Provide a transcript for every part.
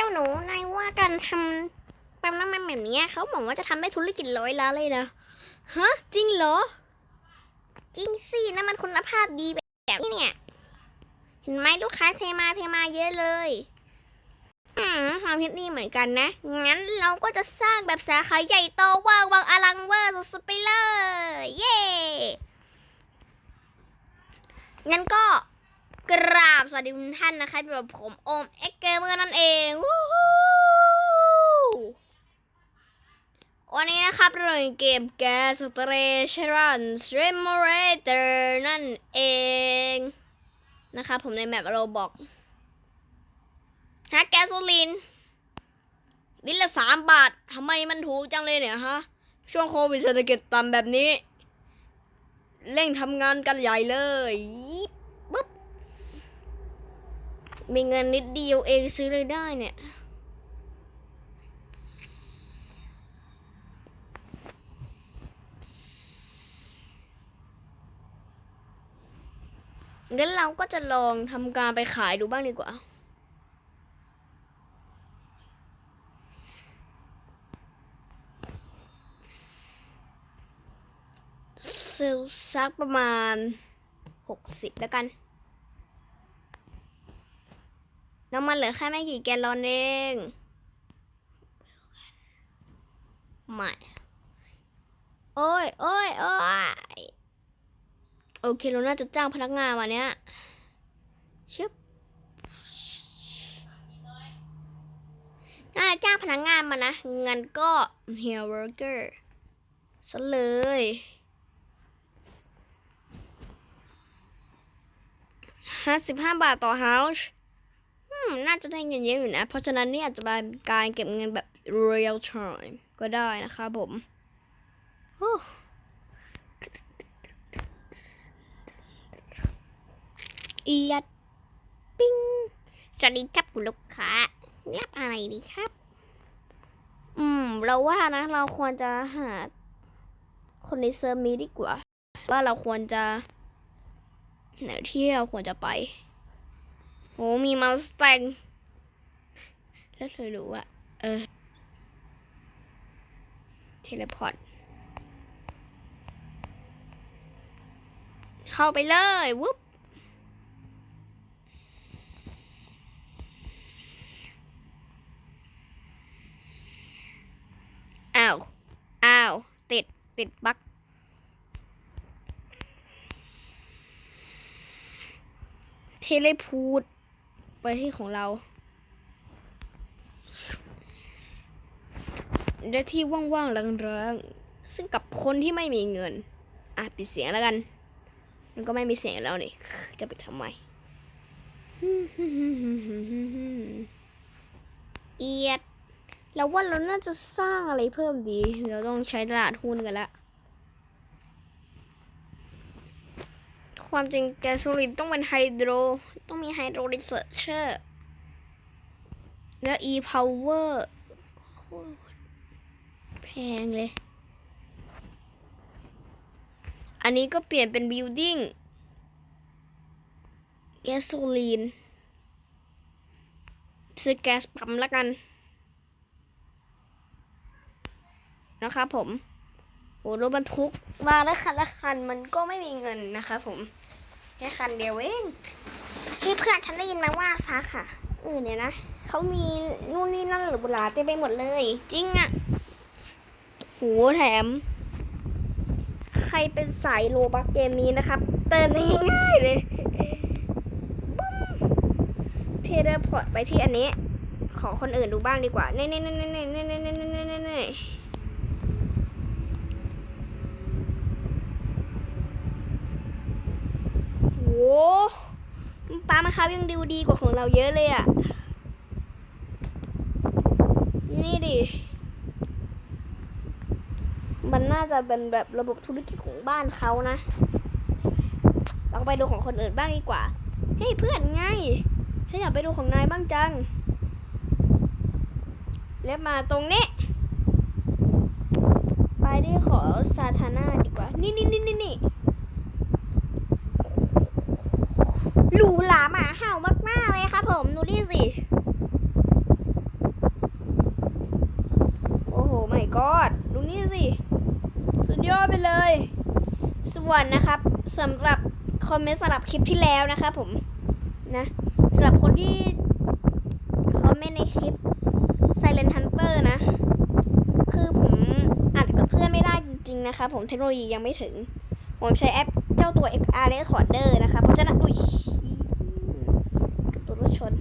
เจ้าหนูนายว่าการทำปั๊มน้ำมันแบบนี้เขาบอกว่าจะทำได้ธุรกิจร้อยล้านเลยนะฮะจริงเหรอ จริงสินั่นมันคุณภาพดีแบบนี้เนี่ยเห็นไหมลูกค้าเทมาเทมาเยอะเลยอืมความคิดนี่เหมือนกันนะ งั้นเราก็จะสร้างแบบสาขาใหญ่โตว่างวังอลังเวอร์สุดๆไปเลย เย้งั้นก็ กราบสวัสดีทุกท่านนะคะอยู่กับผมโอมเอ็กเกอร์เมอร์นั่นเองวันนี้นะครับเราในเกม Gas Station Simulator นั่นเองนะครับผมในแมปโรบอกฮะแกสโซลินลิตรละสามบาททำไมมันถูกจังเลยเนี่ยฮะ ช่วงโควิดเศรษฐกิจต่ำแบบนี้ เร่งทำงานกันใหญ่เลยยิป มีเงินนิดเดียวเองซื้อเลยได้เนี่ย งั้นเราก็จะลองทำการไปขายดูบ้างดีกว่าเซลล์สักประมาณหกสิบแล้วกัน น้ำมันเหลือแค่ไม่กี่แกลลอนเองไม่โอ้ยโอ้ยโอ้ยโอเคเราน่าจะจ้างพนักงานวันเนี้ยชึบน่าจะจ้างพนักงานมานะงั้นก็เฮียเวอร์เกอร์ซะเลยห้าสิบห้าบาทต่อ house น่าจะได้เงินเยอะอยู่นะ เพราะฉะนั้นนี่อาจจะเป็นการเก็บเงินแบบ real time ก็ได้นะคะผมอียดปิ้งสวัสดีครับคุณลูกค้ารียกอะไรดีครับ อืม เราว่านะ เราควรจะหา คนในเซิร์ฟนี้ดีกว่า ว่าเราควรจะไหนที่เราควรจะไป โอ้มีมาสแตงแล้วเธอรู้ว่า เออ เทเลพอร์ต เข้าไปเลยวุ๊บอ้าว อ้าว ติด ติดบั๊กเทเลพูด ไปที่ของเราได้ที่ว่างๆร้างๆซึ่งกับคนที่ไม่มีเงิน อะปิดเสียงแล้วกัน มันก็ไม่มีเสียงแล้วนี่ จะปิดทำไมเอียดแล้วว่าเราน่าจะสร้างอะไรเพิ่มดี เราต้องใช้ตลาดหุ้นกันละความจริงแกสโซลินต้องเป็นไฮโดร ต้องมีไฮโดรรีเซิร์ชเชอร์และ e power โคตรแพงเลย อันนี้ก็เปลี่ยนเป็น building แก๊สโซลีนซื้อแก๊สปั๊มแล้วกัน นะครับผมโอ้รถบรรทุกมาแล้วคันละคันมันก็ไม่มีเงินนะคะผม แค่คันเดียวเองที่เพื่อนฉันได้ยินมาว่าสาขาอื่นเนี่ยนะเขามีนู่นนี่นั่นหรือบุหลาเต็มไปหมดเลย จริงอะโหแถม ใครเป็นสายโลบักเกมนี้นะครับ เติมง่ายๆเลยเทเลพอร์ตไปที่อันนี้ ขอคนอื่นดูบ้างดีกว่าเน่เน่เน่เน่เน่เน่เน่เน่เน่ ปลามาครับยังดูดีกว่าของเราเยอะเลยอะ นี่ดิ มันน่าจะเป็นแบบระบบธุรกิจของบ้านเขานะ เราไปดูของคนอื่นบ้างดีกว่า เฮ้ยเพื่อนไง ฉันอยากไปดูของนายบ้างจังแล้วมาตรงนี้ ไปที่ขอสาธารณะดีกว่า นี่นี่นี่นี่นี่ หรูหราหมาเห่ามากๆเลยครับผมดูนี่สิโอ้โห my god ดูนี่สิ สุดยอดไปเลย ส่วนนะครับสำหรับคอมเมนต์สำหรับคลิปที่แล้วนะครับผมนะสำหรับคนที่คอมเมนต์ในคลิป Silent Hunter นะ คือผมอัดกับเพื่อนไม่ได้จริง ๆ นะคะผมเทคโนโลยียังไม่ถึง ผมใช้แอปเจ้าตัว XR Recorder นะคะเพราะฉะนั้นอุ้ย ชน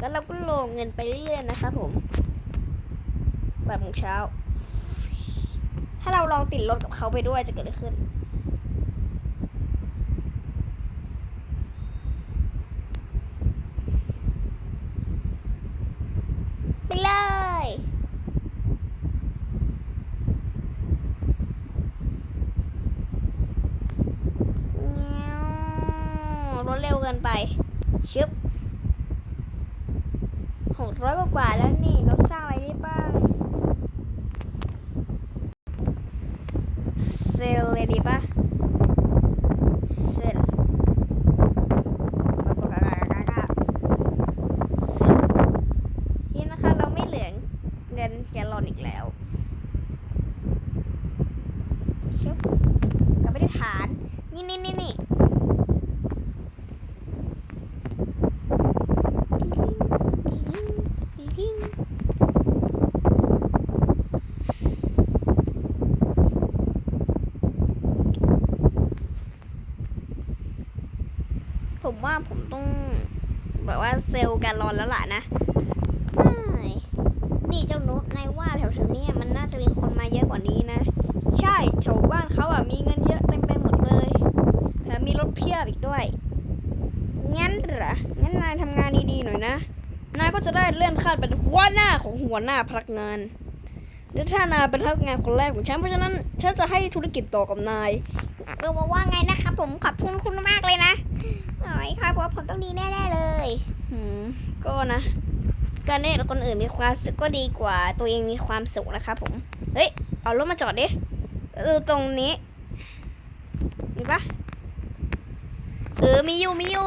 ก็เราก็โลงเงินไปเรื่อยๆนะคะผมแปดโมงเช้า ถ้าเราลองติดรถกับเขาไปด้วยจะเกิดอะไรขึ้น ไปเลยเงี้ยวรถเร็วเกิน ไป ชึบหกร้อยกว่าแล้วนี่ เราสร้างอะไรได้บ้าง เซลล์เลยดีปะเซลล์ปะปะกะกะกะกะเซลล์นี่นะคะเราไม่เหลือเงินแกลลอนอีกแล้วชึบกลับไปที่ฐาน นี่นี่นี่นี่ ผมว่าผมต้อง เซลล์การรอนแล้วล่ะนะนี่เจ้านกนายว่าแถวๆนี้มันน่าจะมีคนมาเยอะกว่านี้นะ ใช่แถวบ้านเขาอะมีเงินเยอะเต็มไปหมดเลยแถมมีรถเพียบอีกด้วย งั้นเหรอ งั้นนายทำงานดีๆหน่อยนะ นายก็จะได้เลื่อนขั้นเป็นหัวหน้าของหัวหน้าพนักงาน และถ้านายเป็นพนักงานคนแรกของฉันเพราะฉะนั้นฉันจะให้ธุรกิจต่อกับนายเออบอกว่าไงนะครับผมขอบคุณคุณมากเลยนะโอ้ยครับว่าผมต้องดีแน่ๆเลยหืมก็นะการได้คนอื่นมีความสุขก็ดีกว่า ตัวเองมีความสุขนะครับผม เฮ้ย เอารถมาจอดดิเออตรงนี้ มีปะเออ มีอยู่ มีอยู่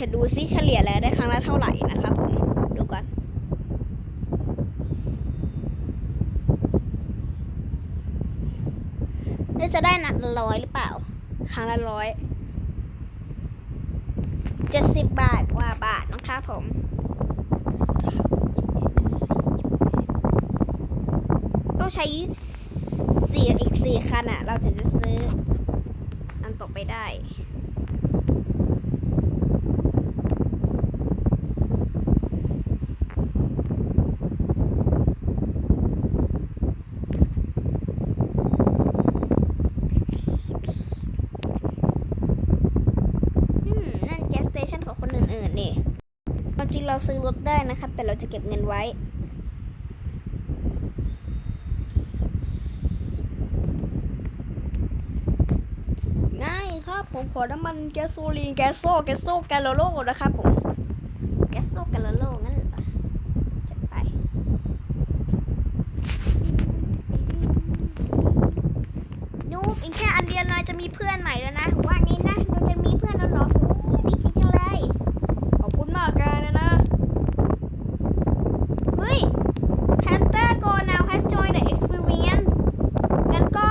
จะดูซิเฉลี่ยแล้วได้ครั้งละเท่าไหร่นะครับผมดูก่อนแล้วจะได้หนักร้อยหรือเปล่า ครั้งละร้อยเจ็ดสิบบาทกว่าบาทนะครับผมต้องใช้สี่อีกสี่คันอะเราถึงจะซื้ออันต่อไปได้ อืม นั่นแก๊สสเตชันของคนอื่นๆนี่ ที่เราซื้อรถได้นะครับ แต่เราจะเก็บเงินไว้ ง่ายครับผมขอน้ำมันแก๊สโซลีนแก๊สโซแก๊สโซแกลโลโลนะครับผม แก๊สโซ แกลโลโลงั้นเหรอจัดไป นูบอีกแค่อันเดียวเราจะมีเพื่อนใหม่แล้วนะ ว่าไงนะ เราจะมีเพื่อนแล้วเหรออู้ดีจริงจังเลย ขอบคุณมากแกนะนะ เฮ้ย Hunter Go Now has joined the experience งั้นก็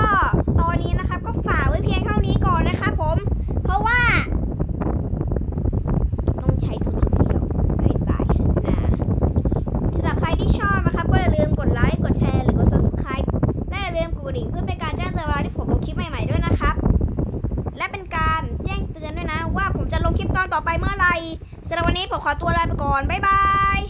ตอนนี้นะครับก็ฝากไว้เพียงเท่านี้ก่อนนะครับผม เพราะว่า ต้องใช้ทุนเที่ยวให้ตายเถอะนะสำหรับใครที่ชอบนะครับ ก็อย่าลืมกดไลค์ กดแชร์ หรือกด subscribe และอย่าลืมกดกระดิ่งเพื่อเป็นการแจ้งเตือนเวลาที่ผมลงคลิปใหม่ๆด้วยนะครับ และเป็นการแจ้งเตือนด้วยนะ ว่าผมจะลงคลิปตอนต่อไปเมื่อไหร่สำหรับวันนี้ผม ขอตัวลาไปก่อน บ๊ายบาย